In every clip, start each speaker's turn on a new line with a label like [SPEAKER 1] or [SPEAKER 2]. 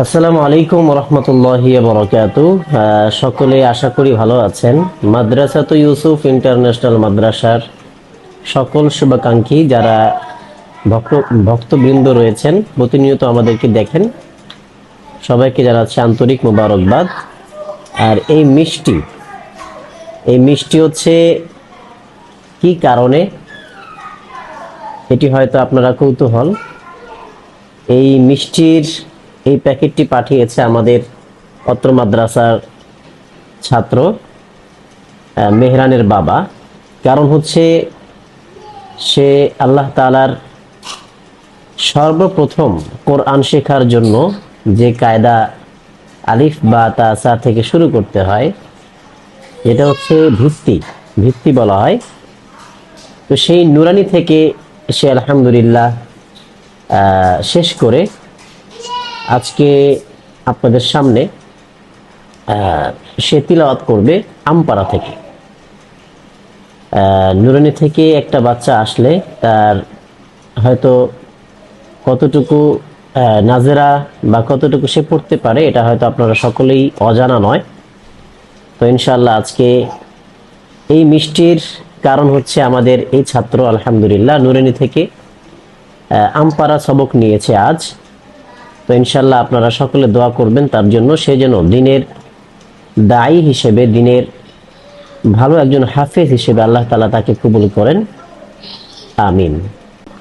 [SPEAKER 1] আসসালামু আলাইকুম রহমতুল্লাহি বরকাত সকলে আশা করি ভালো আছেন। মাদ্রাসা তো ইউসুফ ইন্টারন্যাশনাল মাদ্রাসার সকল শুভাকাঙ্ক্ষী যারা ভক্ত, ভক্তবৃন্দ রয়েছেন, প্রতিনিয়ত আমাদেরকে দেখেন। সবাইকে জানাচ্ছি আন্তরিক মোবারকবাদ। আর এই মিষ্টি এই মিষ্টি হচ্ছে কি কারণে? এটি হয়তো আপনারা কৌতূহল। এই মিষ্টির এই প্যাকেটটি পাঠিয়েছে আমাদের অত্র মাদ্রাসার ছাত্র মেহরানের বাবা। কারণ হচ্ছে সে আল্লাহ তালার সর্বপ্রথম কোরআন শেখার জন্য যে কায়দা আলিফ বা তাসা থেকে শুরু করতে হয় এটা হচ্ছে ভিত্তি। ভিত্তি বলা হয়। তো সেই নুরানি থেকে সে আলহামদুলিল্লাহ শেষ করে আজকে আপনাদের সামনে সে তিলাওয়াত করবে আমপাড়া থেকে। নুরানি থেকে একটা বাচ্চা আসলে তার হয়তো কতটুকু নাজেরা বা কতটুকু সে পড়তে পারে, এটা হয়তো আপনারা সকলেই অজানা নয়। তো ইনশাল্লাহ আজকে এই মিষ্টির কারণ হচ্ছে আমাদের এই ছাত্র, আলহামদুলিল্লাহ, নুরানি থেকে আমপাড়া সবক নিয়েছে আজ। তো ইনশাল্লাহ আপনারা সকলে দোয়া করবেন তার জন্য সে যেন দিনের দায়ী হিসেবে দিনের ভালো একজন হাফেজ হিসেবে আল্লাহ তালা তাকে কবুল করেন আমিন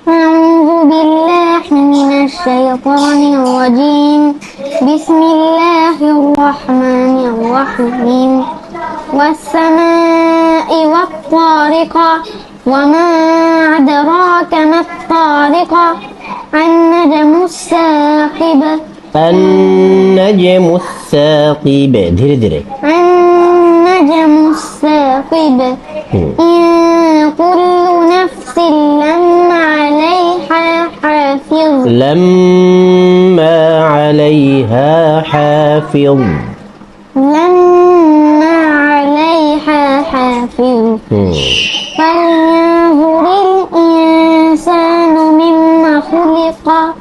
[SPEAKER 2] أعوذ بالله من الشيطان الرجيم بسم الله الرحمن الرحيم والسماء والطارق وما أدراك ما الطارق النجم الثاقب
[SPEAKER 1] النجم الثاقب ধীরে ধীরে
[SPEAKER 2] النجم الثاقب إن كل نفس لما عليها حافظ
[SPEAKER 1] لما عليها حافظ
[SPEAKER 2] لما عليها حافظ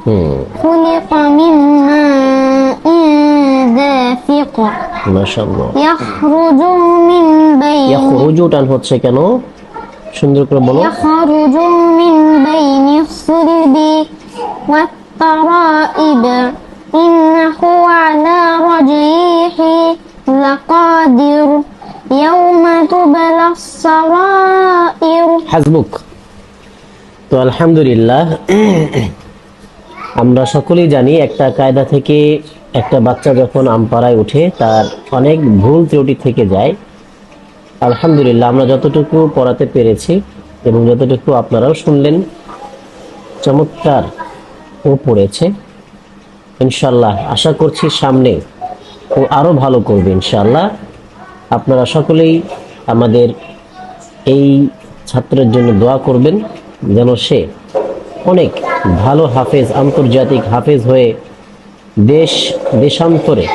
[SPEAKER 2] خلق
[SPEAKER 1] হুম
[SPEAKER 2] خلق من ماء دافق
[SPEAKER 1] মাশাআল্লাহ
[SPEAKER 2] يخرج من بين
[SPEAKER 1] ইয়াখরুজু টান হচ্ছে কেন সুন্দর করে বলো
[SPEAKER 2] يخرج من بين الصلب والترائب إنه على رجعه لقادر يوم تبلى السرائر
[SPEAKER 1] হাসবুক তো আলহামদুলিল্লাহ আমরা সকলেই জানি একটা কায়দা থেকে একটা বাচ্চা যখন আমপাড়ায় উঠে, তার অনেক ভুল ত্রুটি থেকে যায়। আলহামদুলিল্লাহ, আমরা যতটুকু পড়াতে পেরেছি এবং যতটুকু আপনারাও শুনলেন, চমৎকার ও পড়েছে। ইনশাল্লাহ আশা করছি সামনে ও আরও ভালো করবে ইনশাল্লাহ আপনারা সকলেই আমাদের এই ছাত্রের জন্য দোয়া করবেন, যেন সে অনেক ভালো হাফেজ, আন্তর্জাতিক হাফেজ হয়ে দেশ দেশান্তরে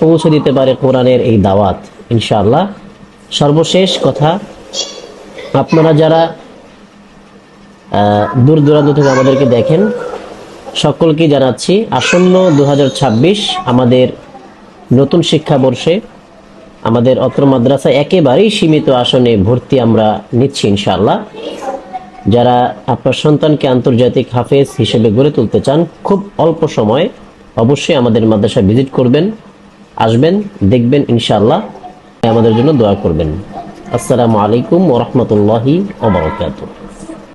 [SPEAKER 1] পৌঁছে দিতে পারে কোরআনের এই দাওয়াত, ইনশাআল্লাহ। সর্বশেষ কথা, আপনারা যারা দূর দূরান্ত থেকে আমাদেরকে দেখেন, সকলকে জানাচ্ছি, আসন্ন দু হাজার ছাব্বিশ আমাদের নতুন শিক্ষাবর্ষে, আমাদের অত্র মাদ্রাসা একেবারেই সীমিত আসনে ভর্তি আমরা নিচ্ছি, ইনশাআল্লাহ। যারা আপনার সন্তানকে আন্তর্জাতিক হাফেজ হিসেবে গড়ে তুলতে চান, খুব অল্প সময় অবশ্যই আমাদের মাদ্রাসা ভিজিট করবেন, আসবেন, দেখবেন ইনশাআল্লাহ। আমাদের জন্য দোয়া করবেন। আসসালামু আলাইকুম ওরহমতুল্লাহি ওবরাকাতুহ